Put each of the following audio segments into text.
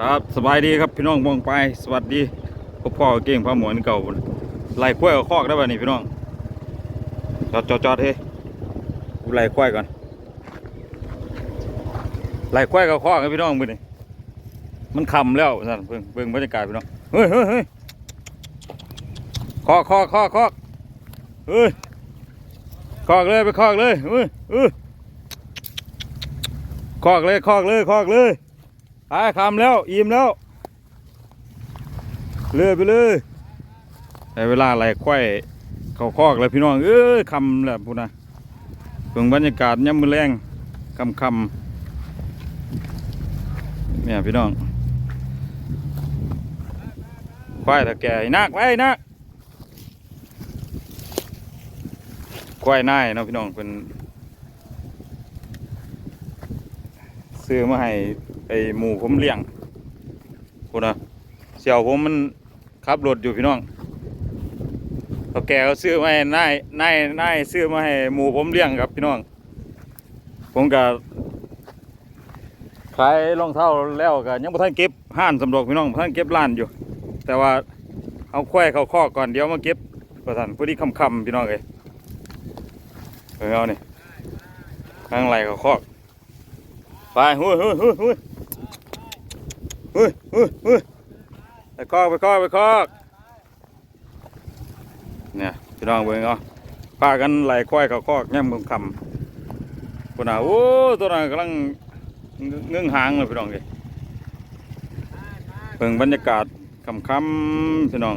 ครับสบายดีครับพี่น้องมองไปสวัสดีพ่อพ่อเก่งพ่อหมวนเก่าพุ่นไล่ควายกับคอกได้ป่ะนี่พี่น้องจอดจอดจอดเฮ้ยกูไล่ควายก่อนไล่ควายกับคอกให้พี่น้องมือนี่มันคำแล้วสั่นเบิ่งเบิ่งบรรยากาศพี่น้องเฮ้ยเฮ้ยเฮ้ยคอกคอกคอกคอกเฮ้ยคอกเลยไปคอกเลยเฮ้ยเออคอกเลยคอกเลยคอกเลย ไปคำแล้ว อิ่มแล้วเลื่อยไปเลยได้เวลาไหลควายเขาคอกแล้วพี่น้องเอ้ยคำแล้วพูดนะเพิ่งบรรยากาศย่ำมือแรงคำคำเนี่ยพี่น้องควายถ้าแก่นักไว้นักควายน่ายเนาะพี่น้องเป็นซื้อมาให้ ไอหมูผมเลี้ยงคุณนะเสี่ยวผมมันขับรถอยู่พี่น้องเขาแกเขาซื้อมาให้นายนายนายซื้อมาให้หมูผมเลี้ยงครับพี่น้อง ผมก็ขายรองเท้าแล้วก็ยังบ่ทันเก็บห้านสำรองพี่น้องบ่ทันเก็บร้านอยู่ แต่ว่าเอาควายเขาคอกก่อนเดี๋ยวมาเก็บประทันพอดีคำๆพี่น้องเอ้ยเออเนี่ข้างไหลเขาคอกไปหุ้ยหุ้ยหุ้ย หุ้ยหุ้ยหุ้ยไปคอกไปคอกไปคอกเนี่ยพี่น้องเบิ่งเอาพากันไหลควายเขาคอกแง่มคำคำคนน่ะโอ้ตัวนั้นกำลังเงื้องหางเลยพี่น้องเลยเบิ่งบรรยากาศคำคำพี่น้อง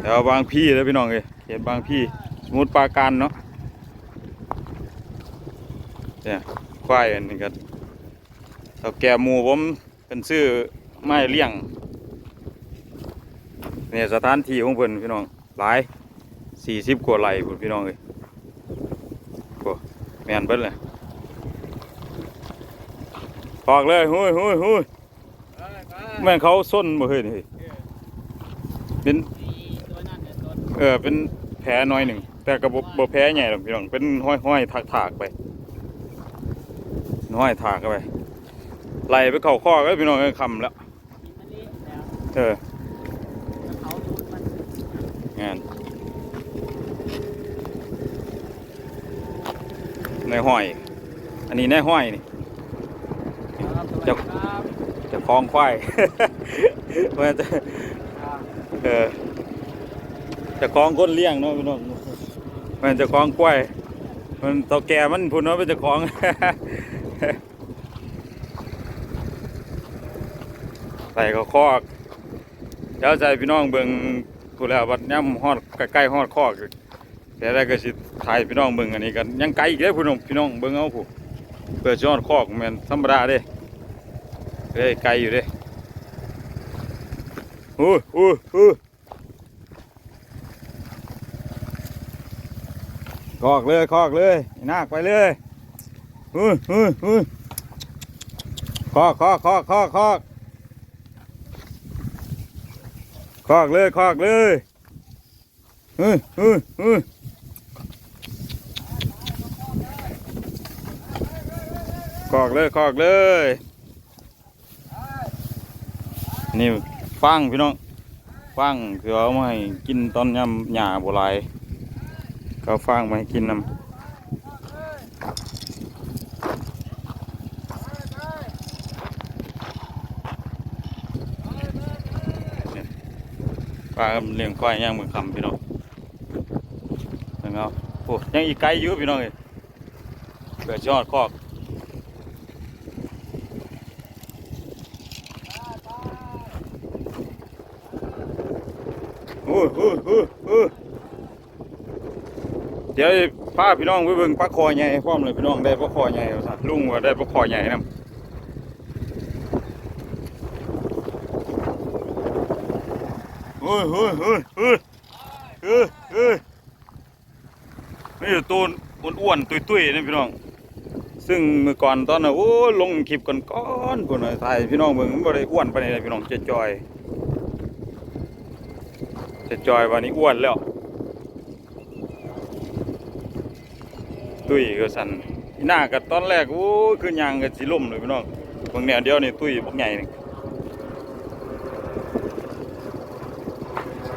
แถวบางพี่เลยพี่น้องเลยเขตบางพี่สมุทรปราการเนาะเนี่ยควายอันนี้ก็เท่าแก่หมูผม เป็นซื้อไม้เลี้ยงเนี่ยสถานที่ของเพิ่นพี่น้องหลายสี่สิบกว่าไร่พุ่นพี่น้องเลยโอ้แม่นเบิ้เลยปอกเลยหุ้ยหุ้ยหุ้ยแม่งเขาส้นบ่เฮ้ยนี่เป็นเออเป็นแผลน้อยหนึ่ง แต่กระบบบ่แผลใหญ่หรอกพี่น้องเป็นห้อยห้อยถากถากไปห้อยถากไป ไล่ไปเข่าข้อก็พี่น้องก็คำแล้วเอองานในห้อย อันนี้ในห้อยนี่จะจะคล้องควายมันจะเออจะคล้องก้นเลี้ยงเนาะพี่น้องมันจะคล้องควายมันเต่าแก่มันพูดเนาะมันจะคล้อง ใส่ก็คอกเดี๋ยวใจพี่น้องเบิ่งกูแล้ววัดย่ำฮอดใกล้ๆฮอดคอกแต่ได้ก็สิถ่ายพี่น้องเบิ่งอันนี้กันยังไกลอีกเด้พี่น้องพี่น้องเบิ่งเอาผู้เพื่อสิฮอดคอกแม่นธรรมดาเด้เฮ้ยไกลอยู่เด้โอ้โอ้โอ้คอกเลยคอกเลยไอ้นาคไปเลยเฮ้ยเฮ้ยเฮ้คอกคอกคอกคอกคอก คอกเลยคอกเลยเฮ้ยเฮ้ยเฮ้ยคอกเลยคอกเลย นี่ฟังพี่น้องฟังคือเอามาให้กินตอนยำหญ้าโบราณก็เอาฟังมาให้กินนำ ปลาเลี้ยงควายย่างมือคำพี่น้องเห็นไหมครับโอ้ยังอีกไกลอยู่พี่น้องเลยเกิดยอดคอกโอ้โหโอ้โหเดี๋ยวพาพี่น้องไปเบิ่งปลาคอใหญ่พร้อมเลยพี่น้องได้ปลาคอใหญ่เอาซะลุงว่าได้ปลาคอใหญ่นำ ฮ้ยเฮ้ยเฮ้ยเฮ้ยเฮ้ยเฮ้ยนี่ตัวอ้วนๆตุ้ยๆนะพี่น้อง ซึ่งเมื่อก่อนตอนน่ะโอ้ลงคลิปก่อนก้อนๆพุ่นน่ะถ่ายพี่น้องเบิ่งมันบ่ได้อ้วนปานนี้เลยพี่น้องเจะจอยเจะจอยวันนี้อ้วนแล้ว ตุ้ยก็สั่นหน้าก็ตอนแรกโอ้คือยางก็สิล่มเลยพี่น้องบางแนวเดียวนี่ตุ้ยบักใหญ่นี่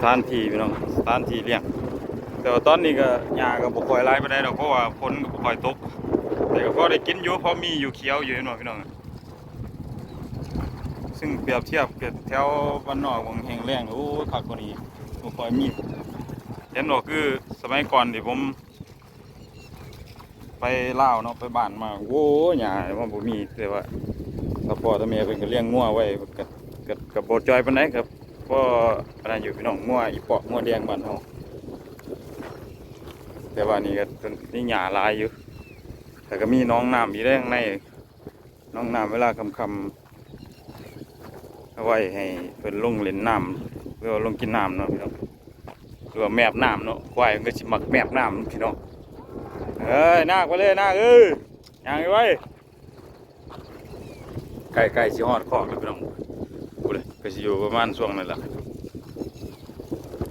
ถานที่พี่น้องสถานที่เลี้ยงแต่ว่าตอนนี้ก็หญ้าก็บ่ค่อยหลายปานใดดอกเพราะว่าฝนก็บ่ค่อยตก แต่ก็พอได้กินอยู่เพอมีอยู่เขียวอยู่เนาะพี่น้องซึ่งเปรียบเทียบกับแถวบ้านนอกบางแห่งแรงโอ้ยคักกว่านี้บ่ค่อยมีเห็นบ่คือสมัยก่อนที่ผม ไปล่าเนาะไปบ้านมาโอ้ยหญ้ามันบ่มีแต่ว่าพ่อถ้าแม่เพิ่นก็เลี้ยงงัวไว้ก็ก็ก็บ่จอยปานใดครับ เพราะอันนั้นอยู่พี่น้องงัวอีปอกงัวแดงบ้านเฮาแต่ว่านี่ก็นี่หญ้าลายอยู่ แต่ก็มีน้องน้ำอยู่ได้ข้างในน้องน้ำเวลาคำคำเอาไว้ให้เพิ่นลงเล่นน้ำเพื่อลงกินน้ำเนาะพี่น้องหรือว่าแมบน้ำเนาะควายมันก็สิมักแมบน้ำพี่น้องเอ้ยนาคไปเลยนาคเอ้ยย่างไว้ไก่ไก่สิฮอดคอกแล้วพี่น้อง ก็สิอยู่ประมาณช่วงนั้นแหละ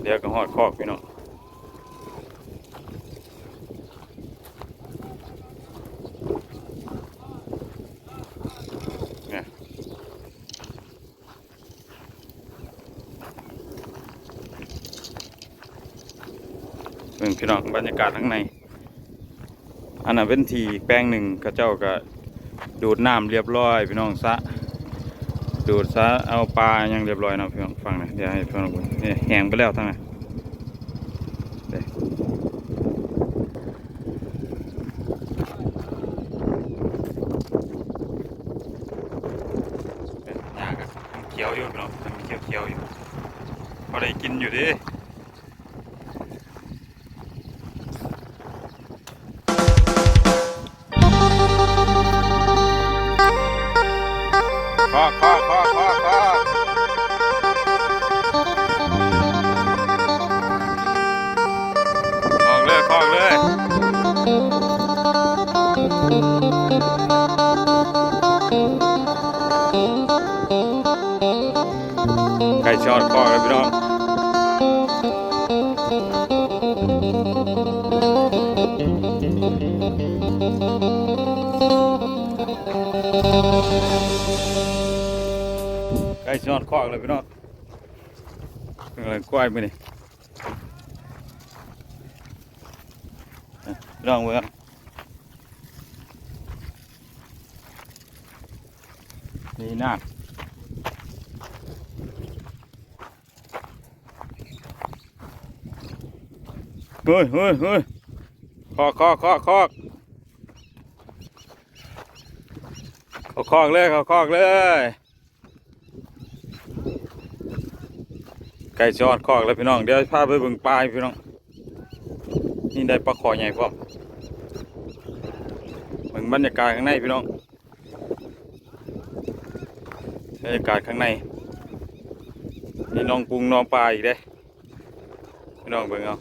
เดี๋ยวก็ฮอดคอกพี่น้องเนี่ยเบิ่งพี่น้องบรรยากาศข้างใน อันนั้นเป็นทีแปลงหนึ่งเขาเจ้าก็ดูดน้ำเรียบร้อย พี่น้องสะ ดูดซะเอาปลายังเรียบร้อยนะเพื่อนฟังนะเดี๋ยวให้เพื่อนดูนี่แห้งไปแล้วทั้งนั้นเด้หญ้าก็ยังเขียวอยู่พี่น้องยังเขียวเขียวๆอยู่พอได้กินอยู่ดิ อกคอกคอกคอกคอกคอกเลยคอกเลยไก่ชอดคอกเลยพี่น้อง ไก่ชอดคอกเลยพี่น้องเป็นอะไรกล้วยไปนี่อะพี่น้องเบิ่งครับนี่นาคเฮ้ยเฮ้ยเฮ้ยคอกคอกคอกคอกเขาคอกเลยเขาคอกเลย ไก่ชอดคอกแล้วพี่น้อง เดี๋ยวพาไปเบิ่งปลาพี่น้อง นี่ได้ปลาคอใหญ่พร้อมเบิ่งบรรยากาศข้างในพี่น้อง บรรยากาศข้างในนี่น้องกุ้งน้องปลาอีกเด้พี่น้องเบิ่งเอา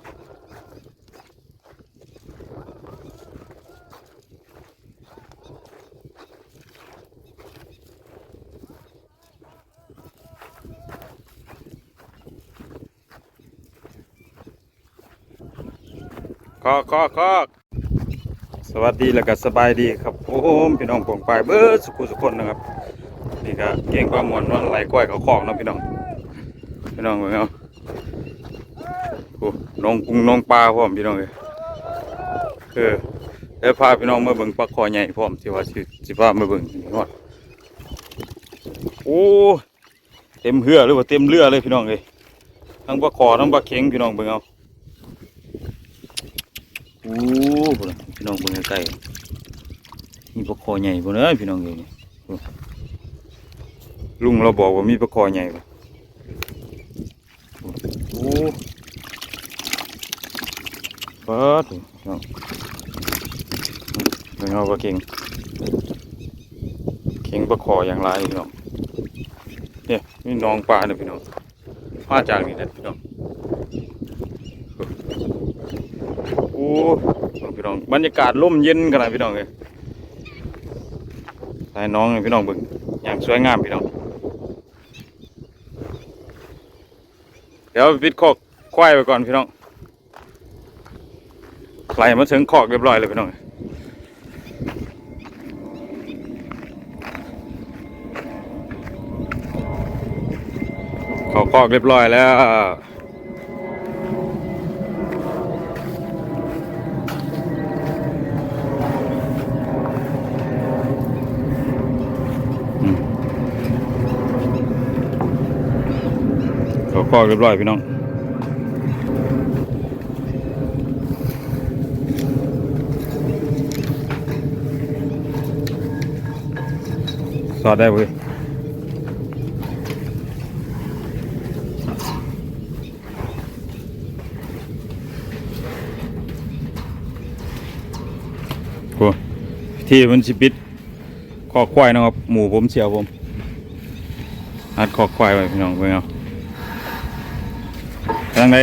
กคอกคอกสวัสดีแล้วก็สบายดีครับผมพี่น้องปองปเบิดสุขุสุขคนนะครับนี่ก็เก่งความมวนว่าไหลกล้วยเขาคอกนะพี่น้องพี่น้องเบิ่งเอาโอ้น้องกุ้งน้องปลาพร้อมพี่น้องเลยคือเดี๋ยวพาพี่น้องมาเบิ่งปลาคอใหญ่พร้อมที่ว่าสิสิพามาเบิ่งนี่ฮอดโอ้เต็มเหือหรือว่าเต็มเรือเลยพี่น้องเลยทั้งปลาคอทั้งปลาเข็งพี่น้องเบิ่งเอา อ้พี่น้องเบิ่งใกล้ๆนี่ปลาคอใหญ่พุ่นเอ้ยพี่น้องเอ้ยลุงเราบอกว่ามีปลาคอใหญ่ปะโอ้เปิดเนาะเป็นเอาปลาเก่งเก่งปลาคออย่างไรพี่น้องเนี่ยนี่น้องปลาเนี่ยพี่น้องมาจากนี่แหละพี่น้อง พี่น้องบรรยากาศร่มเย็นขนาดพี่น้องเลยน้องพี่น้องเบิ่งอย่างสวยงามพี่น้อง เดี๋ยวปิดคอกควายไปก่อนพี่น้องไหลมาถึงคอกเรียบร้อยเลยพี่น้องเขาคอกเรียบร้อยแล้ว คอกเรียบร้อยพี่น้องสอดได้เว้ยโอ้ที่มันสิปิดคอกควายนะครับ หมูผมเสียวผมอัดคอกควายไว้พี่น้องเพื่อนเอา ทางไหน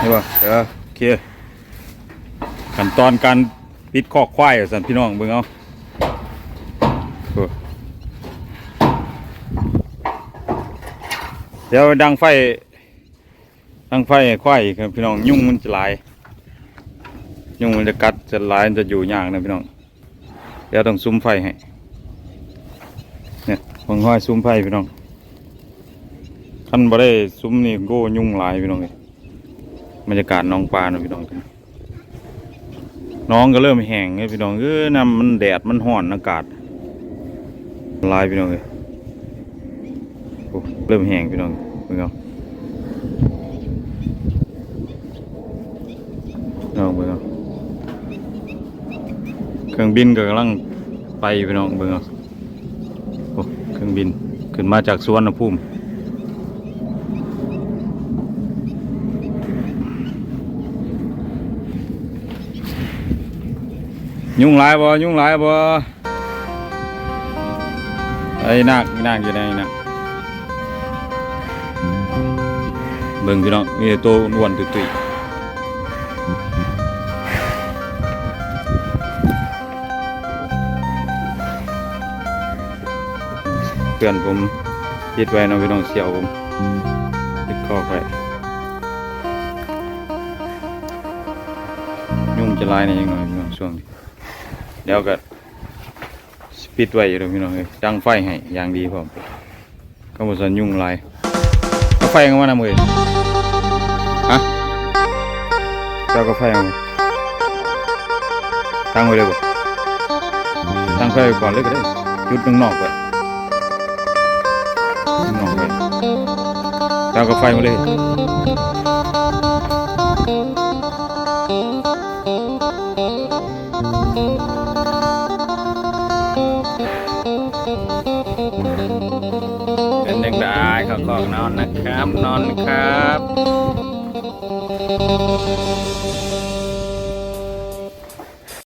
นี่บ่เออโอเคขั้นตอนการปิดคอกควายสันพี่น้องเบิ่งเอาเดี๋ยวดังไฟ ดังไฟควายครับพี่น้องยุ่งมันจะหลาย ยุ่งมันจะกัดจะหลายมันจะอยู่ยากนะพี่น้อง เดี๋ยวต้องซุ้มไฟให้เนี่ยผมห้อยซุ้มไฟพี่น้อง ท่านบ่ได้ซุ้มนี่โก้ยุ่งหลายพี่น้องเอ้ยบรรยากาศน้องปลาเนาะพี่น้องน้องก็เริ่มแห้งเลยพี่น้องเออน้ำมันแดดมันร้อนอากาศลายพี่น้องเลยเริ่มแห้งพี่น้องเบิ่งเอาน้องเบิ่งเอาเครื่องบินก็กำลังไปพี่น้องเบิ่งเอาเครื่องบินขึ้นมาจากสวนภูมิ ยุ่งหลายบ่ยุ่งหลายบ่ไอ้นักนักอยู่ไหนนักเบิ่งพี่น้องมีตัวอ้วนตุ้ยเพื่อนผมยึดไว้น้องพี่น้องเสียวผมยึดคอไว้ยุ่งจะลายในยังไงพี่น้องช่วงนี้ เดี๋ยวก็สปิดไว้อยู่เดี๋ยวพี่น้องเอ้ยดังไฟให้อย่างดีพร้อมก็บ่สันยุ่งหลายเอาไฟกันมานะมือฮะเจ้าก็ไฟเอามาตั้งไว้เลยบ่ตั้งไฟก่อนเลยก็ได้จุดนึงนอกไว้ข้างนอกไว้เจ้าก็ไฟมาเลย เขากองนอนนะครับ นอนครับ